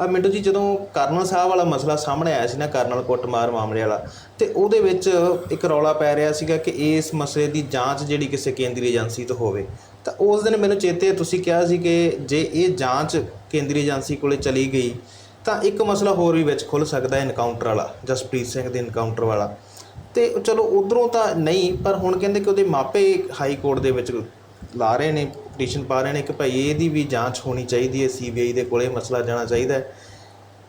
ਆ ਮਿੰਟੂ ਜੀ, ਜਦੋਂ ਕਰਨਲ ਸਾਹਿਬ ਵਾਲਾ ਮਸਲਾ ਸਾਹਮਣੇ ਆਇਆ ਸੀ ਨਾ, ਕਰਨਲ ਕੁੱਟਮਾਰ ਮਾਮਲੇ ਵਾਲਾ, ਤੇ ਉਹਦੇ ਵਿੱਚ ਇੱਕ ਰੌਲਾ ਪੈ ਰਿਹਾ ਸੀਗਾ ਕਿ ਇਸ ਮਸਲੇ ਦੀ ਜਾਂਚ ਜਿਹੜੀ ਕਿਸੇ ਕੇਂਦਰੀ ਏਜੰਸੀ ਤੋਂ ਹੋਵੇ। ਤਾਂ ਉਸ ਦਿਨ ਮੈਨੂੰ ਚੇਤੇ ਤੁਸੀਂ ਕਿਹਾ ਸੀ ਕਿ ਜੇ ਇਹ ਜਾਂਚ ਕੇਂਦਰੀ ਏਜੰਸੀ ਕੋਲੇ ਚਲੀ ਗਈ, ਤਾਂ ਇੱਕ ਮਸਲਾ ਹੋਰ ਵੀ ਵਿੱਚ ਖੁੱਲ ਸਕਦਾ ਹੈ ਐਨਕਾਊਂਟਰ ਵਾਲਾ, ਜਸਪ੍ਰੀਤ ਸਿੰਘ ਦੇ ਇਨਕਾਊਂਟਰ ਵਾਲਾ। ਤੇ ਚਲੋ, ਉਧਰੋਂ ਤਾਂ ਨਹੀਂ, ਪਰ ਹੁਣ ਕਹਿੰਦੇ ਕਿ ਉਹਦੇ ਮਾਪੇ ਹਾਈ ਕੋਰਟ ਦੇ ਵਿੱਚ ਲਾ ਰਹੇ ਨੇ ਪਟੀਸ਼ਨ ਪਾ ਰਹੇ ਨੇ ਕਿ ਭਾਈ ਇਹਦੀ ਵੀ ਜਾਂਚ ਹੋਣੀ ਚਾਹੀਦੀ ਹੈ ਸੀਬੀਆਈ ਦੇ ਕੋਲੇ ਮਸਲਾ ਜਾਣਾ ਚਾਹੀਦਾ ਹੈ।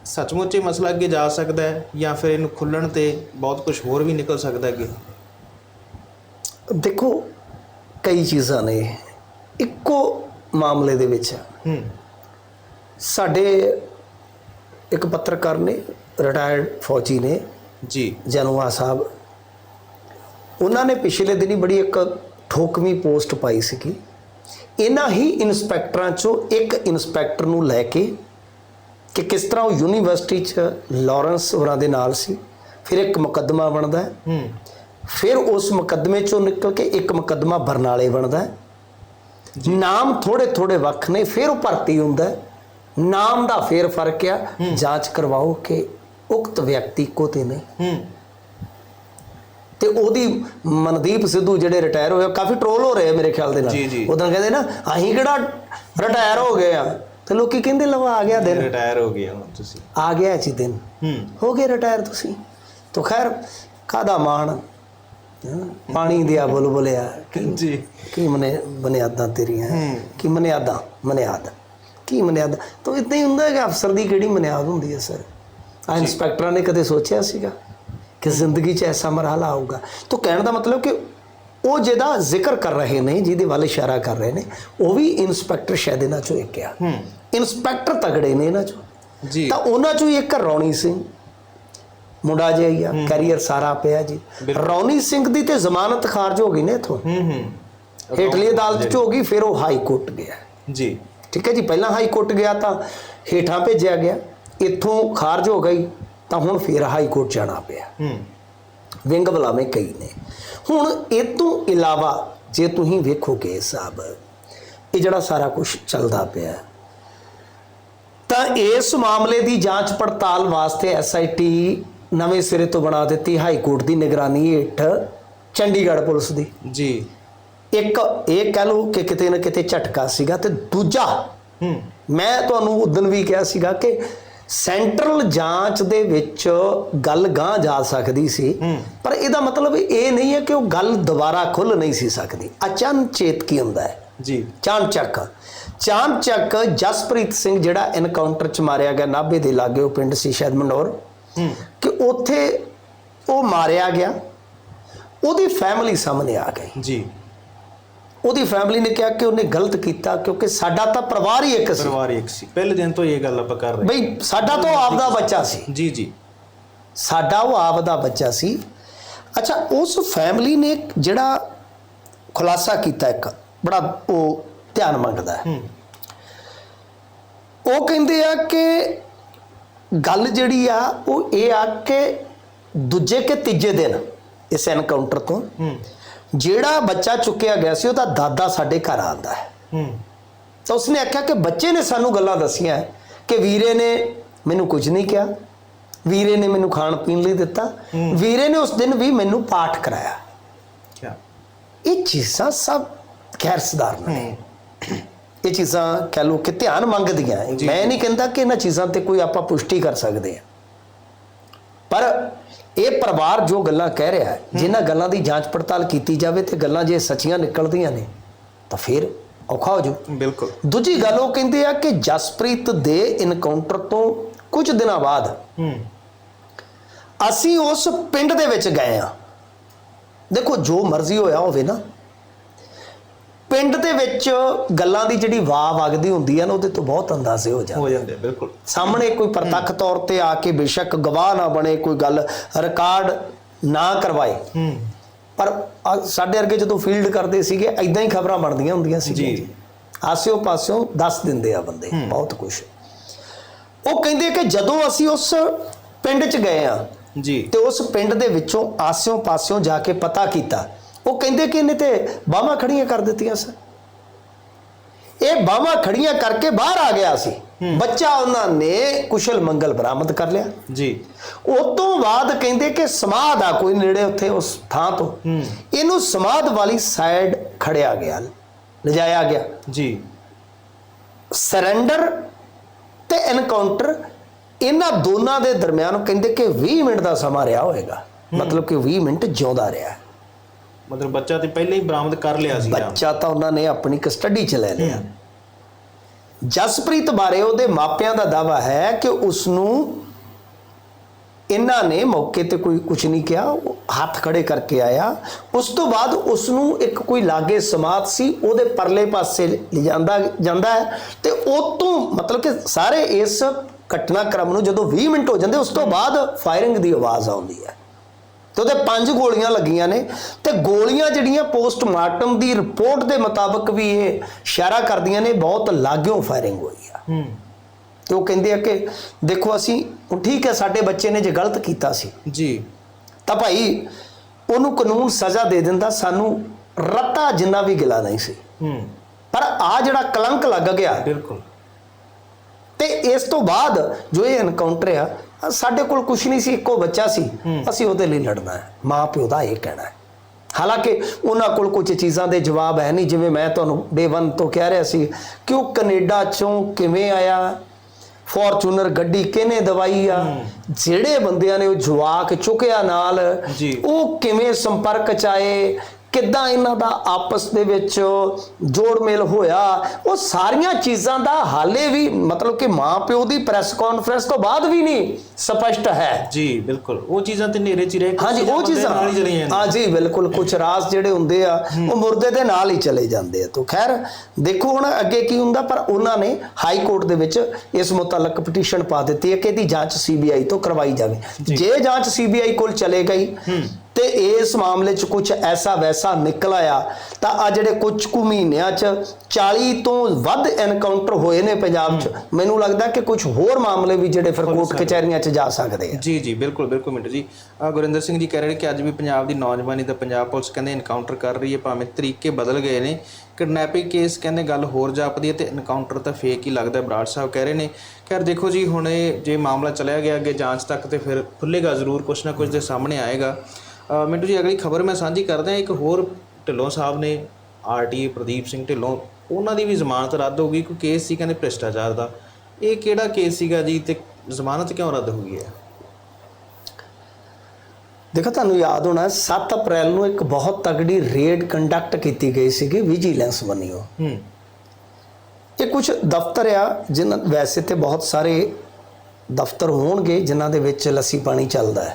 ਸੱਚਮੁੱਚ ਇਹ ਮਸਲਾ ਅੱਗੇ ਜਾ ਸਕਦਾ ਹੈ ਜਾਂ ਫਿਰ ਇਹਨੂੰ ਖੁੱਲਣ ਤੇ ਬਹੁਤ ਕੁਝ ਹੋਰ ਵੀ ਨਿਕਲ ਸਕਦਾ ਅੱਗੇ? ਦੇਖੋ ਕਈ ਚੀਜ਼ਾਂ ਨੇ। ਇੱਕੋ ਮਾਮਲੇ ਦੇ ਵਿੱਚ ਹੂੰ। ਸਾਡੇ ਇੱਕ ਪੱਤਰਕਾਰ ਨੇ ਰਿਟਾਇਰਡ ਫੌਜੀ ਨੇ ਜੀ। ਜਨਵਾ ਸਾਹਿਬ ਉਹਨਾਂ ਨੇ ਪਿਛਲੇ ਦਿਨੀ ਬੜੀ ਇੱਕ ਠੋਕਵੀਂ ਪੋਸਟ ਪਾਈ ਸੀਗੀ। ਇਹਨਾਂ ਹੀ ਇਨਸਪੈਕਟਰਾਂ ਚੋਂ ਇੱਕ ਇਨਸਪੈਕਟਰ ਨੂੰ ਲੈ ਕੇ ਕਿ ਕਿਸ ਤਰ੍ਹਾਂ ਉਹ ਯੂਨੀਵਰਸਿਟੀ 'ਚ ਲਾਰੈਂਸ ਹੋਰਾਂ ਦੇ ਨਾਲ ਸੀ ਫਿਰ ਇੱਕ ਮੁਕੱਦਮਾ ਬਣਦਾ ਹੈ। ਫਿਰ ਉਸ ਮੁਕੱਦਮੇ ਚੋਂ ਨਿਕਲ ਕੇ ਇੱਕ ਮੁਕੱਦਮਾ ਬਰਨਾਲੇ ਬਣਦਾ ਹੈ। ਨਾਮ ਥੋੜੇ ਥੋੜੇ ਵੱਖ ਨੇ ਫਿਰ ਉਹ ਭਰਤੀ ਹੁੰਦਾ। ਨਾਮ ਦਾ ਫੇਰ ਫ਼ਰਕ ਆ। ਜਾਂਚ ਕਰਵਾਓ ਕਿ ਉਕਤ ਵਿਅਕਤੀ ਕੋ ਤੇ ਨਹੀਂ ਹੂੰ। ਤੇ ਉਹਦੀ ਮਨਦੀਪ ਸਿੱਧੂ ਜਿਹੜੇ ਰਿਟਾਇਰ ਹੋਏ ਕਾਫੀ ਟ੍ਰੋਲ ਹੋ ਰਹੇ ਮੇਰੇ ਖਿਆਲ ਦੇ ਨਾਲ। ਉਦੋਂ ਕਹਿੰਦੇ ਨਾ ਅਸੀਂ ਕਿਹੜਾ ਰਿਟਾਇਰ ਹੋ ਗਏ ਆ? ਤੇ ਲੋਕੀ ਕਹਿੰਦੇ ਲਵਾ ਆ ਗਿਆ ਦਿਨ। ਰਿਟਾਇਰ ਹੋ ਹੁਣ ਤੁਸੀਂ। ਆ ਗਿਆ ਜੀ ਦਿਨ। ਹੂੰ। ਹੋ ਗਏ ਰਿਟਾਇਰ ਤੁਸੀਂ। ਤਾਂ ਖੈਰ ਕਾਦਾ ਮਾਣ? ਪਾਣੀ ਦਿਆ ਬੁਲਬੁਲਿਆ। ਜੀ। ਕੀ ਮਨੇ ਬੁਨਿਆਦਾਂ ਤੇਰੀਆਂ। ਕੀ ਮਨਿਆਦਾਂ? ਮਨਿਆਦ। ਕੀ ਮਨਿਆਦ? ਤਾਂ ਇਦਾਂ ਹੀ ਹੁੰਦਾ ਹੈ ਕਿ ਅਫਸਰ ਦੀ ਕਿਹੜੀ ਮਨਿਆਦ ਹੁੰਦੀ ਹੈ ਸਰ? ਆ ਇੰਸਪੈਕਟਰਾਂ ਨੇ ਕਦੇ ਸੋਚਿਆ ਸੀਗਾ? ਕਿ ਜ਼ਿੰਦਗੀ 'ਚ ਐਸਾ ਮਰਹਲਾ ਆਊਗਾ। ਤਾਂ ਕਹਿਣ ਦਾ ਮਤਲਬ ਕਿ ਉਹ ਜਿਹਦਾ ਜ਼ਿਕਰ ਕਰ ਰਹੇ ਨੇ ਜਿਹਦੇ ਵੱਲ ਇਸ਼ਾਰਾ ਕਰ ਰਹੇ ਨੇ ਉਹ ਵੀ ਇੰਸਪੈਕਟਰ ਸ਼ਾਇਦ ਇਹਨਾਂ ਚੋਂ ਇੱਕ ਆ। ਹੂੰ। ਇੰਸਪੈਕਟਰ ਤਗੜੇ ਨੇ ਇਹਨਾਂ ਚੋਂ। ਜੀ। ਤਾਂ ਉਹਨਾਂ ਚੋਂ ਹੀ ਇੱਕ ਰੌਣੀ ਸਿੰਘ। ਮੁੰਡਾ ਜਿਹਾ ਹੀ ਆ ਕੈਰੀਅਰ ਸਾਰਾ ਪਿਆ ਜੀ। ਰੌਣੀ ਸਿੰਘ ਦੀ ਤੇ ਜ਼ਮਾਨਤ ਖਾਰਜ ਹੋ ਗਈ ਨੇ ਇਥੋਂ। ਹੂੰ ਹੂੰ। ਹੇਠਲੀ ਅਦਾਲਤ ਚ ਹੋ ਗਈ ਫਿਰ ਉਹ ਹਾਈ ਕੋਰਟ ਗਿਆ। ਜੀ। ਠੀਕ ਹੈ ਜੀ ਪਹਿਲਾਂ ਹਾਈ ਕੋਰਟ ਗਿਆ ਤਾਂ ਹੇਠਾਂ ਭੇਜਿਆ ਗਿਆ। ਇੱਥੋਂ ਖਾਰਜ ਹੋ ਗਈ। ਤਾਂ ਹੁਣ ਫਿਰ ਹਾਈ ਕੋਰਟ ਜਾਣਾ ਪਿਆ। ਹੂੰ। ਵਿੰਗ ਬਲਾਵੇਂ ਕਈ ਨੇ। ਹੁਣ ਇਹ ਤੋਂ ਇਲਾਵਾ ਜੇ ਤੁਸੀਂ ਵੇਖੋਗੇ ਸਾਹਿਬ ਇਹ ਜਿਹੜਾ ਸਾਰਾ ਕੁਝ ਚੱਲਦਾ ਪਿਆ ਤਾਂ ਇਸ ਮਾਮਲੇ ਦੀ ਜਾਂਚ ਪੜਤਾਲ ਵਾਸਤੇ ਐਸਆਈਟੀ ਨਵੇਂ ਸਿਰੇ ਤੋਂ ਬਣਾ ਦਿੱਤੀ ਹਾਈ ਕੋਰਟ ਦੀ ਨਿਗਰਾਨੀ ਹੇਠ ਚੰਡੀਗੜ੍ਹ ਪੁਲਿਸ ਦੀ। ਜੀ। ਇੱਕ ਇਹ ਕਹਿ ਲਓ ਕਿ ਕਿਤੇ ਨਾ ਕਿਤੇ ਝਟਕਾ ਸੀਗਾ ਤੇ ਦੂਜਾ ਹੂੰ। ਮੈਂ ਤੁਹਾਨੂੰ ਉਦੋਂ ਵੀ ਕਿਹਾ ਸੀਗਾ ਕਿ ਸੈਂਟਰਲ ਜਾਂਚ ਦੇ ਵਿੱਚ ਗੱਲ ਗਾਂ ਜਾ ਸਕਦੀ ਸੀ। ਪਰ ਇਹਦਾ ਮਤਲਬ ਇਹ ਨਹੀਂ ਹੈ ਕਿ ਉਹ ਗੱਲ ਦੁਬਾਰਾ ਖੁੱਲ ਨਹੀਂ ਸੀ ਸਕਦੀ। ਅਚਨਚੇਤ ਕੀ ਹੁੰਦਾ ਹੈ? ਜੀ। ਚਾਣਚੱਕ। ਚਾਣਚੱਕ ਜਸਪ੍ਰੀਤ ਸਿੰਘ ਜਿਹੜਾ ਐਨਕਾਊਂਟਰ ਚ ਮਾਰਿਆ ਗਿਆ ਨਾਭੇ ਦੇ ਲਾਗੇ ਉਹ ਪਿੰਡ ਸੀ ਸ਼ਾਇਦ ਮੰਡੌਰ ਹੂੰ। ਕਿ ਉੱਥੇ ਉਹ ਮਾਰਿਆ ਗਿਆ। ਉਹਦੀ ਫੈਮਿਲੀ ਸਾਹਮਣੇ ਆ ਗਈ। ਜੀ। ਉਹਦੀ ਫੈਮਿਲੀ ਨੇ ਕਿਹਾ ਕਿ ਉਹਨੇ ਗਲਤ ਕੀਤਾ ਕਿਉਂਕਿ ਸਾਡਾ ਤਾਂ ਪਰਿਵਾਰ ਹੀ ਇੱਕ ਸੀ। ਪਰਿਵਾਰ ਇੱਕ ਸੀ। ਪਹਿਲੇ ਦਿਨ ਤੋਂ ਇਹ ਗੱਲ ਆਪਾਂ ਕਰ ਰਹੇ ਬਈ ਸਾਡਾ ਤਾਂ ਉਹ ਆਪਦਾ ਬੱਚਾ ਸੀ। ਜੀ ਜੀ। ਸਾਡਾ ਉਹ ਆਪਦਾ ਬੱਚਾ ਸੀ। ਅੱਛਾ ਉਸ ਫੈਮਿਲੀ ਨੇ ਜਿਹੜਾ ਖੁਲਾਸਾ ਕੀਤਾ ਇੱਕ ਬੜਾ ਉਹ ਧਿਆਨ ਮੰਗਦਾ ਹੂੰ। ਉਹ ਕਹਿੰਦੇ ਆ ਕਿ ਗੱਲ ਜਿਹੜੀ ਆ ਉਹ ਇਹ ਆ ਕਿ ਦੂਜੇ ਕੇ ਤੀਜੇ ਦਿਨ ਇਸ ਐਨਕਾਊਂਟਰ ਤੋਂ ਹੂੰ। ਜਿਹੜਾ ਬੱਚਾ ਚੁੱਕਿਆ ਗਿਆ ਸੀ ਉਹਦਾ ਦਾਦਾ ਸਾਡੇ ਘਰ ਆਂਦਾ ਹੈ। ਹੂੰ। ਤਾਂ ਉਸਨੇ ਆਖਿਆ ਕਿ ਬੱਚੇ ਨੇ ਸਾਨੂੰ ਗੱਲਾਂ ਦਸੀਆਂ ਕਿ ਵੀਰੇ ਨੇ ਮੈਨੂੰ ਕੁਝ ਨਹੀਂ ਕਿਹਾ। ਵੀਰੇ ਨੇ ਮੈਨੂੰ ਖਾਣ ਪੀਣ ਲਈ ਦਿੱਤਾ। ਵੀਰੇ ਨੇ ਉਸ ਦਿਨ ਵੀ ਮੈਨੂੰ ਪਾਠ ਕਰਾਇਆ। ਕੀ ਇਹ ਚੀਜ਼ਾਂ ਸਭ ਖੈਰ ਸਧਾਰਨ ਨੇ। ਹੂੰ। ਇਹ ਚੀਜ਼ਾਂ ਕਹਿ ਲਓ ਕਿ ਧਿਆਨ ਮੰਗਦੀਆਂ ਹੈ। ਮੈਂ ਨਹੀਂ ਕਹਿੰਦਾ ਕਿ ਇਹਨਾਂ ਚੀਜ਼ਾਂ ਤੇ ਕੋਈ ਆਪਾਂ ਪੁਸ਼ਟੀ ਕਰ ਸਕਦੇ ਆ ਪਰ ਇਹ ਪਰਿਵਾਰ ਜੋ ਗੱਲਾਂ ਕਹਿ ਰਿਹਾ ਹੈ ਜਿਨ੍ਹਾਂ ਗੱਲਾਂ ਦੀ ਜਾਂਚ ਪੜਤਾਲ ਕੀਤੀ ਜਾਵੇ ਤੇ ਗੱਲਾਂ ਜੇ ਸੱਚੀਆਂ ਨਿਕਲਦੀਆਂ ਨੇ ਤਾਂ ਫਿਰ ਔਖਾ ਹੋ ਜਾਊ। ਬਿਲਕੁਲ। ਦੂਜੀ ਗੱਲ ਉਹ ਕਹਿੰਦੇ ਆ ਕਿ ਜਸਪ੍ਰੀਤ ਦੇ ਇਨਕਾਊਂਟਰ ਤੋਂ ਕੁਝ ਦਿਨਾਂ ਬਾਅਦ ਅਸੀਂ ਉਸ ਪਿੰਡ ਦੇ ਵਿੱਚ ਗਏ ਆ ਦੇਖੋ ਜੋ ਮਰਜ਼ੀ ਹੋਇਆ ਹੋਵੇ ਨਾ ਪਿੰਡ ਦੇ ਵਿੱਚ ਗੱਲਾਂ ਦੀ ਜਿਹੜੀ ਵਾਹ ਵਗਦੀ ਹੁੰਦੀ ਆ ਨਾ ਉਹਦੇ ਤੋਂ ਬਹੁਤ ਅੰਦਾਜ਼ੇ ਹੋ ਜਾਂਦੇ ਹੋ ਜਾਂਦੇ ਬਿਲਕੁਲ। ਸਾਹਮਣੇ ਕੋਈ ਪ੍ਰਤੱਖ ਤੌਰ ਤੇ ਆ ਕੇ ਬੇਸ਼ੱਕ ਗਵਾਹ ਨਾ ਬਣੇ ਕੋਈ ਗੱਲ ਰਿਕਾਰਡ ਨਾ ਕਰਵਾਏ। ਹੂੰ। ਪਰ ਸਾਡੇ ਵਰਗੇ ਜਦੋਂ ਫੀਲਡ ਕਰਦੇ ਸੀਗੇ ਐਦਾਂ ਹੀ ਖਬਰਾਂ ਬਣਦੀਆਂ ਹੁੰਦੀਆਂ ਸੀ ਜੀ। ਆਸਿਓ ਪਾਸਿਓਂ ਦੱਸ ਦਿੰਦੇ ਆ ਬੰਦੇ ਬਹੁਤ ਕੁਝ ਉਹ ਕਹਿੰਦੇ ਕਿ ਜਦੋਂ ਅਸੀਂ ਉਸ ਪਿੰਡ 'ਚ ਗਏ ਆ ਜੀ। ਤੇ ਉਸ ਪਿੰਡ ਦੇ ਵਿੱਚੋਂ ਆਸਿਓ ਪਾਸਿਓਂ ਜਾ ਕੇ ਪਤਾ ਕੀਤਾ ਉਹ ਕਹਿੰਦੇ ਕਿ ਇਹਨੇ ਤੇ ਬਾਹਾਂ ਖੜੀਆਂ ਕਰ ਦਿੱਤੀਆਂ ਸਰ ਇਹ ਬਾਹਾਂ ਖੜੀਆਂ ਕਰਕੇ ਬਾਹਰ ਆ ਗਿਆ ਸੀ। ਬੱਚਾ ਉਹਨਾਂ ਨੇ ਕੁਸ਼ਲ ਮੰਗਲ ਬਰਾਮਦ ਕਰ ਲਿਆ। ਜੀ। ਉਸ ਤੋਂ ਬਾਅਦ ਕਹਿੰਦੇ ਕਿ ਸਮਾਧ ਆ ਕੋਈ ਨੇੜੇ ਉੱਥੇ ਉਸ ਥਾਂ ਤੋਂ। ਇਹਨੂੰ ਸਮਾਧ ਵਾਲੀ ਸਾਈਡ ਖੜਿਆ ਗਿਆ ਲਿਜਾਇਆ ਗਿਆ। ਜੀ। ਸਰੈਂਡਰ ਤੇ ਐਨਕਾਊਂਟਰ ਇਹਨਾਂ ਦੋਨਾਂ ਦੇ ਦਰਮਿਆਨ ਕਹਿੰਦੇ ਕਿ 20 ਮਿੰਟ ਦਾ ਸਮਾਂ ਰਿਹਾ ਹੋਵੇਗਾ ਮਤਲਬ ਕਿ 20 ਮਿੰਟ ਜਿਉਂਦਾ ਰਿਹਾ। ਮਤਲਬ ਬੱਚਾ ਤੇ ਪਹਿਲਾਂ ਹੀ ਬਰਾਮਦ ਕਰ ਲਿਆ ਸੀ ਬੱਚਾ ਤਾਂ ਉਹਨਾਂ ਨੇ ਆਪਣੀ ਕਸਟਡੀ 'ਚ ਲੈ ਲਿਆ। ਜਸਪ੍ਰੀਤ ਬਾਰੇ ਉਹਦੇ ਮਾਪਿਆਂ ਦਾ ਦਾਵਾ ਹੈ ਕਿ ਉਸ ਨੂੰ ਇਹਨਾਂ ਨੇ ਮੌਕੇ ਤੇ ਕੋਈ ਕੁਝ ਨਹੀਂ ਕਿਹਾ ਹੱਥ ਖੜੇ ਕਰਕੇ ਆਇਆ। ਉਸ ਤੋਂ ਬਾਅਦ ਉਸ ਨੂੰ ਇੱਕ ਕੋਈ ਲਾਗੇ ਸਮਾਤ ਸੀ ਉਹਦੇ ਪਰਲੇ ਪਾਸੇ ਲਿਜਾਂਦਾ ਜਾਂਦਾ ਹੈ ਤੇ ਉਹ ਤੋਂ ਮਤਲਬ ਕਿ ਸਾਰੇ ਇਸ ਘਟਨਾਕ੍ਰਮ ਨੂੰ ਜਦੋਂ 20 ਮਿੰਟ ਹੋ ਜਾਂਦੇ ਉਸ ਤੋਂ ਬਾਅਦ ਫਾਇਰਿੰਗ ਦੀ ਆਵਾਜ਼ ਆਉਂਦੀ ਹੈ। ਤੇ ਉਹਦੇ ਪੰਜ ਗੋਲੀਆਂ ਲੱਗੀਆਂ ਨੇ ਤੇ ਗੋਲੀਆਂ ਜਿਹੜੀਆਂ ਪੋਸਟਮਾਰਟਮ ਦੀ ਰਿਪੋਰਟ ਦੇ ਮੁਤਾਬਕ ਵੀ ਇਹ ਇਸ਼ਾਰਾ ਕਰਦੀਆਂ ਨੇ ਬਹੁਤ ਲਾਗਿਓਂ ਫਾਇਰਿੰਗ ਹੋਈ ਆ। ਹੂੰ। ਤੇ ਉਹ ਕਹਿੰਦੇ ਆ ਕਿ ਦੇਖੋ ਅਸੀਂ ਠੀਕ ਹੈ ਸਾਡੇ ਬੱਚੇ ਨੇ ਜੇ ਗਲਤ ਕੀਤਾ ਸੀ। ਜੀ। ਤਾਂ ਭਾਈ ਉਹਨੂੰ ਕਾਨੂੰਨ ਸਜ਼ਾ ਦੇ ਦਿੰਦਾ ਸਾਨੂੰ ਰੱਤਾ ਜਿੰਨਾ ਵੀ ਗਿਲਾ ਨਹੀਂ ਸੀ। ਹੂੰ। ਪਰ ਆ ਜਿਹੜਾ ਕਲੰਕ ਲੱਗ ਗਿਆ। ਬਿਲਕੁਲ। ਤੇ ਇਸ ਤੋਂ ਬਾਅਦ ਜੋ ਇਹ ਐਨਕਾਊਂਟਰ ਆ ਸਾਡੇ ਕੋਲ ਕੁਝ ਨਹੀਂ ਸੀ ਇੱਕੋ ਬੱਚਾ ਸੀ। ਅਸੀਂ ਉਹਦੇ ਲਈ ਲੜਨਾ ਹੈ। ਮਾਂ ਪਿਓ ਦਾ ਇਹ ਕਹਿਣਾ ਹੈ। ਹਾਲਾਂਕਿ ਉਹਨਾਂ ਕੋਲ ਕੁਝ ਚੀਜ਼ਾਂ ਦੇ ਜਵਾਬ ਹੈ ਨਹੀਂ ਜਿਵੇਂ ਮੈਂ ਤੁਹਾਨੂੰ ਡੇ 1 ਤੋਂ ਕਹਿ ਰਿਹਾ ਸੀ ਕਿ ਉਹ ਕੈਨੇਡਾ ਚੋਂ ਕਿਵੇਂ ਆਇਆ ਫੋਰਚੂਨਰ ਗੱਡੀ ਕਿਹਨੇ ਦਵਾਈ ਆ ਜਿਹੜੇ ਬੰਦਿਆਂ ਨੇ ਉਹ ਜਵਾਕ ਚੁੱਕਿਆ ਨਾਲ। ਉਹ ਕਿਵੇਂ ਸੰਪਰਕ ਚ ਆਏ ਕਿੱਦਾਂ ਇਹਨਾਂ ਦਾ ਆਪਸ ਦੇ ਵਿੱਚ ਜੋੜ ਮੇਲ ਹੋਇਆ ਉਹ ਸਾਰੀਆਂ ਚੀਜ਼ਾਂ ਦਾ ਹਾਲੇ ਵੀ ਮਤਲਬ ਕਿ ਮਾਂ ਪਿਓ ਦੀ ਪ੍ਰੈਸ ਕਾਨਫਰੰਸ ਤੋਂ ਬਾਅਦ ਵੀ ਨਹੀਂ ਸਪਸ਼ਟ ਹੈ। ਜੀ ਬਿਲਕੁਲ। ਉਹ ਚੀਜ਼ਾਂ ਤੇ ਨੇਰੇ ਚ ਹੀ ਰਹਿ ਹਾਂਜੀ ਉਹ ਚੀਜ਼ਾਂ ਨਾਲ ਹੀ ਚਲੀਆਂ ਹਾਂ ਜੀ ਬਿਲਕੁਲ ਕੁਝ ਰਾਸ ਜਿਹੜੇ ਹੁੰਦੇ ਆ ਉਹ ਮੁਰਦੇ ਦੇ ਨਾਲ ਹੀ ਚਲੇ ਜਾਂਦੇ ਆ। ਤੋਂ ਖੈਰ ਦੇਖੋ ਹੁਣ ਅੱਗੇ ਕੀ ਹੁੰਦਾ ਪਰ ਉਹਨਾਂ ਨੇ ਹਾਈ ਕੋਰਟ ਦੇ ਵਿੱਚ ਇਸ ਮੁਤਲਕ ਪਟੀਸ਼ਨ ਪਾ ਦਿੱਤੀ ਹੈ ਕਿ ਇਹਦੀ ਜਾਂਚ ਸੀਬੀਆਈ ਤੋਂ ਕਰਵਾਈ ਜਾਵੇ। ਜੇ। ਜਾਂਚ ਸੀਬੀਆਈ ਕੋਲ ਚਲੇ ਗਈ ਤੇ ਇਸ ਮਾਮਲੇ 'ਚ ਕੁਝ ਐਸਾ ਵੈਸਾ ਨਿਕਲ ਆਇਆ ਤਾਂ ਆ ਜਿਹੜੇ ਕੁਝ ਕੁ ਮਹੀਨਿਆਂ 'ਚ 40 ਤੋਂ ਵੱਧ ਐਨਕਾਊਂਟਰ ਹੋਏ ਨੇ ਪੰਜਾਬ 'ਚ ਮੈਨੂੰ ਲੱਗਦਾ ਕਿ ਕੁਝ ਹੋਰ ਮਾਮਲੇ ਵੀ ਜਿਹੜੇ ਫਿਰ ਕੋਰਟ ਕਚਹਿਰੀਆਂ 'ਚ ਜਾ ਸਕਦੇ ਆ। ਜੀ ਜੀ ਬਿਲਕੁਲ ਬਿਲਕੁਲ ਮਿੰਟੂ ਜੀ। ਗੁਰਿੰਦਰ ਸਿੰਘ ਜੀ ਕਹਿ ਰਹੇ ਕਿ ਅੱਜ ਵੀ ਪੰਜਾਬ ਦੀ ਨੌਜਵਾਨੀ ਦਾ ਪੰਜਾਬ ਪੁਲਿਸ ਕਹਿੰਦੇ ਇਨਕਾਊਂਟਰ ਕਰ ਰਹੀ ਹੈ ਭਾਵੇਂ ਤਰੀਕੇ ਬਦਲ ਗਏ ਨੇ। ਕਿਡਨੈਪਿੰਗ ਕੇਸ ਕਹਿੰਦੇ ਗੱਲ ਹੋਰ ਜਾਪਦੀ ਹੈ ਤੇ ਇਨਕਾਊਂਟਰ ਤਾਂ ਫੇਕ ਹੀ ਲੱਗਦਾ ਬਰਾੜ ਸਾਹਿਬ ਕਹਿ ਰਹੇ ਨੇ। ਖੈਰ ਦੇਖੋ ਜੀ ਹੁਣ ਇਹ ਜੇ ਮਾਮਲਾ ਚਲਿਆ ਗਿਆ ਅੱਗੇ ਜਾਂਚ ਤੱਕ ਤੇ ਫਿਰ ਖੁੱਲੇਗਾ ਜ਼ਰੂਰ ਕੁਛ ਨਾ ਕੁਛ ਦੇ ਸਾਹਮਣੇ ਆਏਗਾ। ਮਿੰਟੂ ਜੀ ਅਗਲੀ ਖਬਰ ਮੈਂ ਸਾਂਝੀ ਕਰਦਾ ਇੱਕ ਹੋਰ ਢਿੱਲੋਂ ਸਾਹਿਬ ਨੇ ਆਰਟੀ ਪ੍ਰਦੀਪ ਸਿੰਘ ਢਿੱਲੋਂ ਉਹਨਾਂ ਦੀ ਵੀ ਜ਼ਮਾਨਤ ਰੱਦ ਹੋ ਗਈ। ਕੋਈ ਕੇਸ ਸੀ ਕਹਿੰਦੇ ਭ੍ਰਿਸ਼ਟਾਚਾਰ ਦਾ। ਇਹ ਕਿਹੜਾ ਕੇਸ ਸੀਗਾ ਜੀ? ਤੇ ਜ਼ਮਾਨਤ ਕਿਉਂ ਰੱਦ ਹੋ ਗਈ ਹੈ? ਦੇਖੋ ਤੁਹਾਨੂੰ ਯਾਦ ਹੋਣਾ 7 ਅਪ੍ਰੈਲ ਨੂੰ ਇੱਕ ਬਹੁਤ ਤਗੜੀ ਰੇਡ ਕੰਡਕਟ ਕੀਤੀ ਗਈ ਸੀਗੀ ਵਿਜੀਲੈਂਸ ਵੱਲੋਂ। ਹੂੰ। ਇਹ ਕੁਝ ਦਫ਼ਤਰ ਆ ਜਿਨ੍ਹਾਂ ਵੈਸੇ ਤੇ ਬਹੁਤ ਸਾਰੇ ਦਫ਼ਤਰ ਹੋਣਗੇ ਜਿਨ੍ਹਾਂ ਦੇ ਵਿੱਚ ਲੱਸੀ ਪਾਣੀ ਚੱਲਦਾ ਹੈ।